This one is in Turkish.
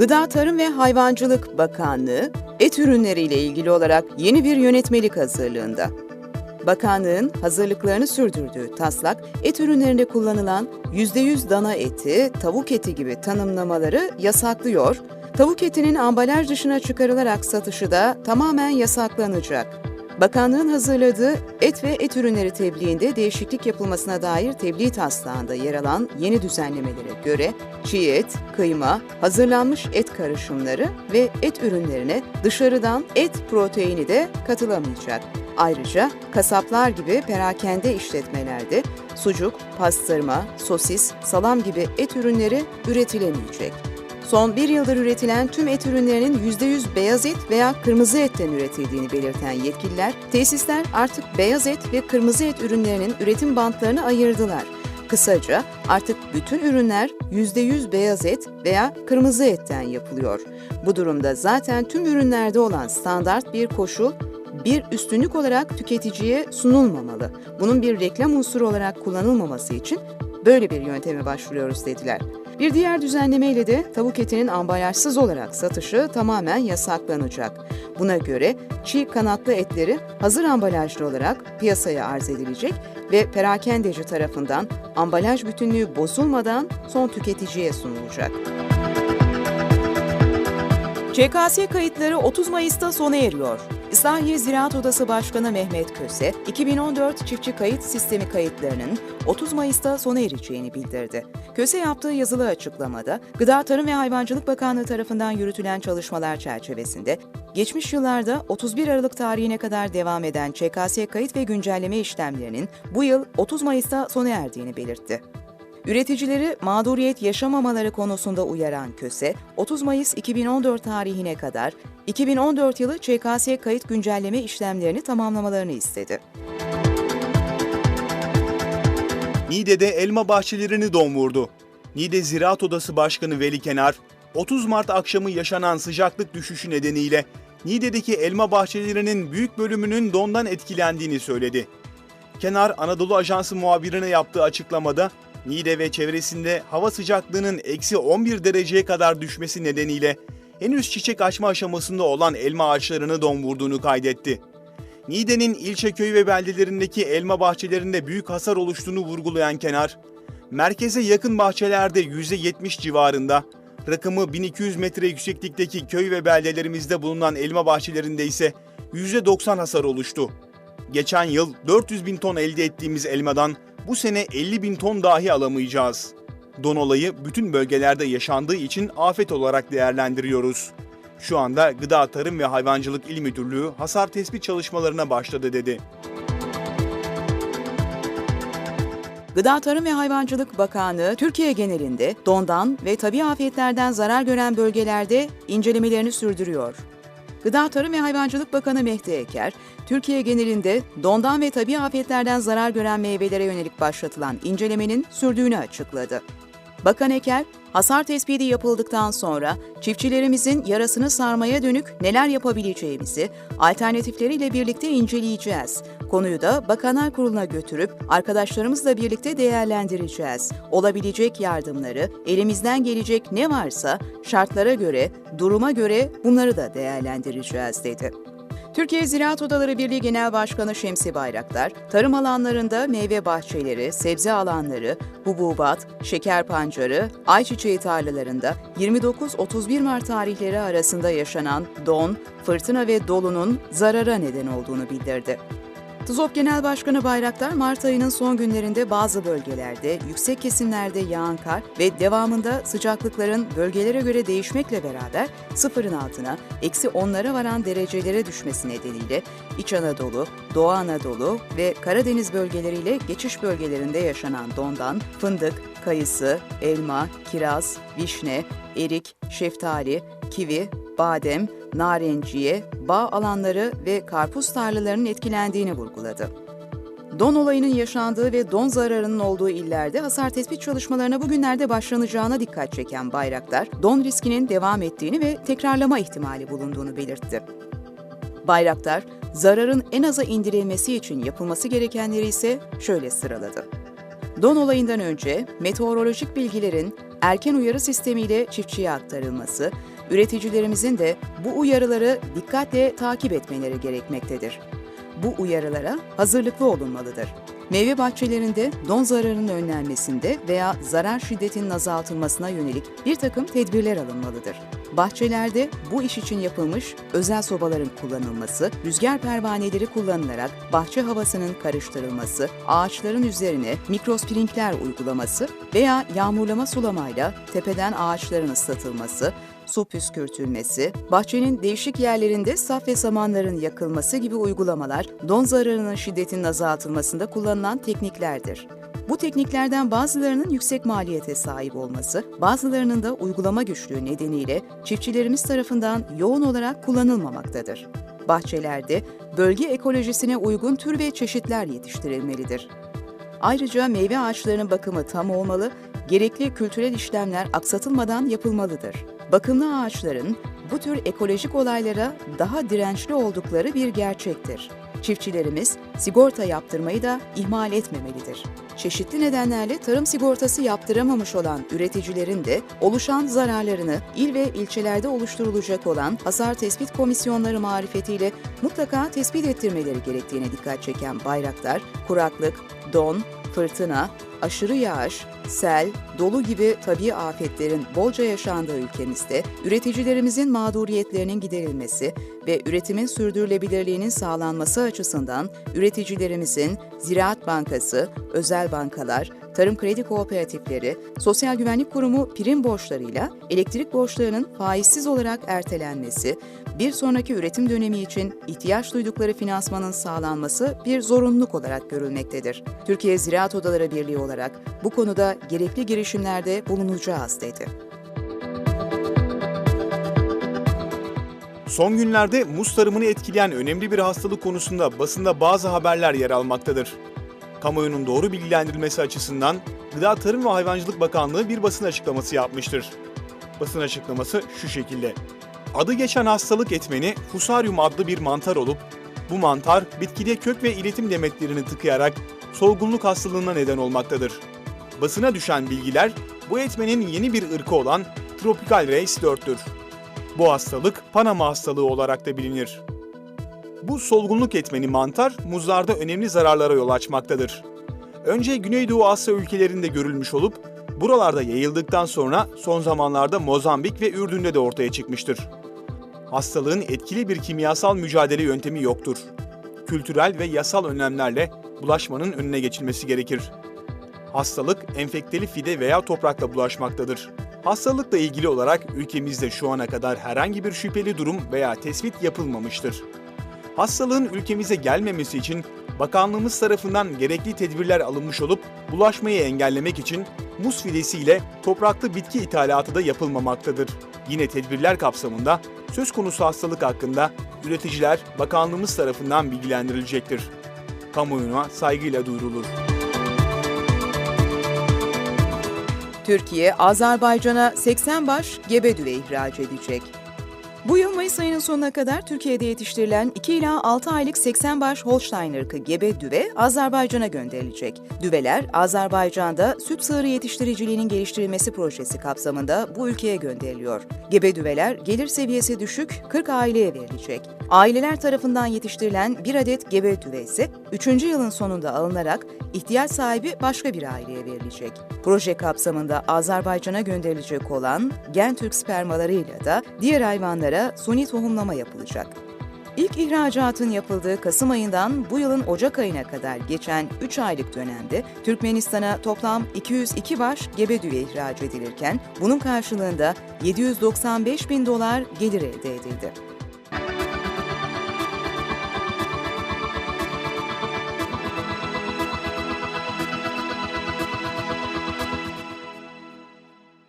Gıda Tarım ve Hayvancılık Bakanlığı, et ürünleri ile ilgili olarak yeni bir yönetmelik hazırlığında. Bakanlığın hazırlıklarını sürdürdüğü taslak, et ürünlerinde kullanılan %100 dana eti, tavuk eti gibi tanımlamaları yasaklıyor, tavuk etinin ambalaj dışına çıkarılarak satışı da tamamen yasaklanacak. Bakanlığın hazırladığı et ve et ürünleri tebliğinde değişiklik yapılmasına dair tebliğ taslağında yer alan yeni düzenlemelere göre çiğ et, kıyma, hazırlanmış et karışımları ve et ürünlerine dışarıdan et proteini de katılamayacak. Ayrıca kasaplar gibi perakende işletmelerde sucuk, pastırma, sosis, salam gibi et ürünleri üretilemeyecek. Son bir yıldır üretilen tüm et ürünlerinin %100 beyaz et veya kırmızı etten üretildiğini belirten yetkililer, tesisler artık beyaz et ve kırmızı et ürünlerinin üretim bantlarını ayırdılar. Kısaca artık bütün ürünler %100 beyaz et veya kırmızı etten yapılıyor. Bu durumda zaten tüm ürünlerde olan standart bir koşul bir üstünlük olarak tüketiciye sunulmamalı. Bunun bir reklam unsuru olarak kullanılmaması için böyle bir yönteme başvuruyoruz dediler. Bir diğer düzenlemeyle de tavuk etinin ambalajsız olarak satışı tamamen yasaklanacak. Buna göre çiğ kanatlı etleri hazır ambalajlı olarak piyasaya arz edilecek ve perakendeci tarafından ambalaj bütünlüğü bozulmadan son tüketiciye sunulacak. ÇKS kayıtları 30 Mayıs'ta sona eriyor. İslahiye Ziraat Odası Başkanı Mehmet Köse, 2014 çiftçi kayıt sistemi kayıtlarının 30 Mayıs'ta sona ereceğini bildirdi. Köse yaptığı yazılı açıklamada, Gıda Tarım ve Hayvancılık Bakanlığı tarafından yürütülen çalışmalar çerçevesinde, geçmiş yıllarda 31 Aralık tarihine kadar devam eden ÇKS kayıt ve güncelleme işlemlerinin bu yıl 30 Mayıs'ta sona erdiğini belirtti. Üreticileri mağduriyet yaşamamaları konusunda uyaran KÖSE, 30 Mayıs 2014 tarihine kadar 2014 yılı ÇKS kayıt güncelleme işlemlerini tamamlamalarını istedi. Niğde'de elma bahçelerini don vurdu. Niğde Ziraat Odası Başkanı Veli Kenar, 30 Mart akşamı yaşanan sıcaklık düşüşü nedeniyle Niğde'deki elma bahçelerinin büyük bölümünün dondan etkilendiğini söyledi. Kenar Anadolu Ajansı muhabirine yaptığı açıklamada Niğde ve çevresinde hava sıcaklığının eksi 11 dereceye kadar düşmesi nedeniyle henüz çiçek açma aşamasında olan elma ağaçlarını don vurduğunu kaydetti. Niğde'nin ilçe köy ve beldelerindeki elma bahçelerinde büyük hasar oluştuğunu vurgulayan Kenar, merkeze yakın bahçelerde %70 civarında, rakımı 1200 metre yükseklikteki köy ve beldelerimizde bulunan elma bahçelerinde ise %90 hasar oluştu. Geçen yıl 400 bin ton elde ettiğimiz elmadan bu sene 50 bin ton dahi alamayacağız. Don olayı bütün bölgelerde yaşandığı için afet olarak değerlendiriyoruz. Şu anda Gıda Tarım ve Hayvancılık İl Müdürlüğü hasar tespit çalışmalarına başladı dedi. Gıda Tarım ve Hayvancılık Bakanlığı Türkiye genelinde dondan ve tabi afetlerden zarar gören bölgelerde incelemelerini sürdürüyor. Gıda Tarım ve Hayvancılık Bakanı Mehdi Eker, Türkiye genelinde dondan ve tabi afetlerden zarar gören meyvelere yönelik başlatılan incelemenin sürdüğünü açıkladı. Bakan Eker, hasar tespiti yapıldıktan sonra çiftçilerimizin yarasını sarmaya dönük neler yapabileceğimizi alternatifleriyle birlikte inceleyeceğiz. Konuyu da Bakanlar Kurulu'na götürüp arkadaşlarımızla birlikte değerlendireceğiz. Olabilecek yardımları, elimizden gelecek ne varsa şartlara göre, duruma göre bunları da değerlendireceğiz dedi. Türkiye Ziraat Odaları Birliği Genel Başkanı Şemsi Bayraktar, tarım alanlarında meyve bahçeleri, sebze alanları, hububat, şeker pancarı, ayçiçeği tarlalarında 29-31 Mart tarihleri arasında yaşanan don, fırtına ve dolunun zarara neden olduğunu bildirdi. TUZOP Genel Başkanı Bayraktar, Mart ayının son günlerinde bazı bölgelerde, yüksek kesimlerde yağan kar ve devamında sıcaklıkların bölgelere göre değişmekle beraber sıfırın altına, eksi onlara varan derecelere düşmesi nedeniyle İç Anadolu, Doğu Anadolu ve Karadeniz bölgeleriyle geçiş bölgelerinde yaşanan dondan fındık, kayısı, elma, kiraz, vişne, erik, şeftali, kivi, badem, narenciye, bağ alanları ve karpuz tarlalarının etkilendiğini vurguladı. Don olayının yaşandığı ve don zararının olduğu illerde hasar tespit çalışmalarına bugünlerde başlanacağına dikkat çeken Bayraktar, don riskinin devam ettiğini ve tekrarlama ihtimali bulunduğunu belirtti. Bayraktar, zararın en aza indirilmesi için yapılması gerekenleri ise şöyle sıraladı. Don olayından önce meteorolojik bilgilerin erken uyarı sistemiyle çiftçiye aktarılması, üreticilerimizin de bu uyarıları dikkatle takip etmeleri gerekmektedir. Bu uyarılara hazırlıklı olunmalıdır. Meyve bahçelerinde don zararının önlenmesinde veya zarar şiddetinin azaltılmasına yönelik bir takım tedbirler alınmalıdır. Bahçelerde bu iş için yapılmış özel sobaların kullanılması, rüzgar pervaneleri kullanılarak bahçe havasının karıştırılması, ağaçların üzerine mikrospirinkler uygulaması veya yağmurlama sulamayla tepeden ağaçların ıslatılması, su püskürtülmesi, bahçenin değişik yerlerinde saf ve samanların yakılması gibi uygulamalar don zararının şiddetinin azaltılmasında kullanılan tekniklerdir. Bu tekniklerden bazılarının yüksek maliyete sahip olması, bazılarının da uygulama güçlüğü nedeniyle çiftçilerimiz tarafından yoğun olarak kullanılmamaktadır. Bahçelerde bölge ekolojisine uygun tür ve çeşitler yetiştirilmelidir. Ayrıca meyve ağaçlarının bakımı tam olmalı, gerekli kültürel işlemler aksatılmadan yapılmalıdır. Bakımlı ağaçların bu tür ekolojik olaylara daha dirençli oldukları bir gerçektir. Çiftçilerimiz sigorta yaptırmayı da ihmal etmemelidir. Çeşitli nedenlerle tarım sigortası yaptıramamış olan üreticilerin de oluşan zararlarını il ve ilçelerde oluşturulacak olan hasar tespit komisyonları marifetiyle mutlaka tespit ettirmeleri gerektiğine dikkat çeken Bayraktar, kuraklık, don, fırtına, aşırı yağış, sel, dolu gibi tabii afetlerin bolca yaşandığı ülkemizde üreticilerimizin mağduriyetlerinin giderilmesi ve üretimin sürdürülebilirliğinin sağlanması açısından üreticilerimizin Ziraat Bankası, özel bankalar, tarım kredi kooperatifleri, Sosyal Güvenlik Kurumu prim borçlarıyla elektrik borçlarının faizsiz olarak ertelenmesi, bir sonraki üretim dönemi için ihtiyaç duydukları finansmanın sağlanması bir zorunluluk olarak görülmektedir. Türkiye Ziraat Odaları Birliği olarak bu konuda gerekli girişimlerde bulunacağız dedi. Son günlerde muz tarımını etkileyen önemli bir hastalık konusunda basında bazı haberler yer almaktadır. Kamuoyunun doğru bilgilendirilmesi açısından Gıda Tarım ve Hayvancılık Bakanlığı bir basın açıklaması yapmıştır. Basın açıklaması şu şekilde. Adı geçen hastalık etmeni Fusarium adlı bir mantar olup, bu mantar bitkide kök ve iletim demetlerini tıkayarak solgunluk hastalığına neden olmaktadır. Basına düşen bilgiler bu etmenin yeni bir ırkı olan Tropical Race 4'tür. Bu hastalık Panama hastalığı olarak da bilinir. Bu solgunluk etmeni mantar muzlarda önemli zararlara yol açmaktadır. Önce Güneydoğu Asya ülkelerinde görülmüş olup buralarda yayıldıktan sonra son zamanlarda Mozambik ve Ürdün'de de ortaya çıkmıştır. Hastalığın etkili bir kimyasal mücadele yöntemi yoktur. Kültürel ve yasal önlemlerle bulaşmanın önüne geçilmesi gerekir. Hastalık enfekteli fide veya toprakla bulaşmaktadır. Hastalıkla ilgili olarak ülkemizde şu ana kadar herhangi bir şüpheli durum veya tespit yapılmamıştır. Hastalığın ülkemize gelmemesi için bakanlığımız tarafından gerekli tedbirler alınmış olup bulaşmayı engellemek için muz fidesiyle topraklı bitki ithalatı da yapılmamaktadır. Yine tedbirler kapsamında söz konusu hastalık hakkında üreticiler bakanlığımız tarafından bilgilendirilecektir. Kamuoyuna saygıyla duyurulur. Türkiye, Azerbaycan'a 80 baş gebe düve ihraç edecek. Bu yıl Mayıs ayının sonuna kadar Türkiye'de yetiştirilen 2 ila 6 aylık 80 baş Holstein ırkı gebe düve Azerbaycan'a gönderilecek. Düveler Azerbaycan'da süt sığırı yetiştiriciliğinin geliştirilmesi projesi kapsamında bu ülkeye gönderiliyor. Gebe düveler gelir seviyesi düşük 40 aileye verilecek. Aileler tarafından yetiştirilen bir adet gebe düve ise 3. yılın sonunda alınarak ihtiyaç sahibi başka bir aileye verilecek. Proje kapsamında Azerbaycan'a gönderilecek olan gen Türk spermalarıyla da diğer hayvanlara suni tohumlama yapılacak. İlk ihracatın yapıldığı Kasım ayından bu yılın Ocak ayına kadar geçen 3 aylık dönemde Türkmenistan'a toplam 202 baş gebe düve ihraç edilirken bunun karşılığında 795 bin dolar gelir elde edildi.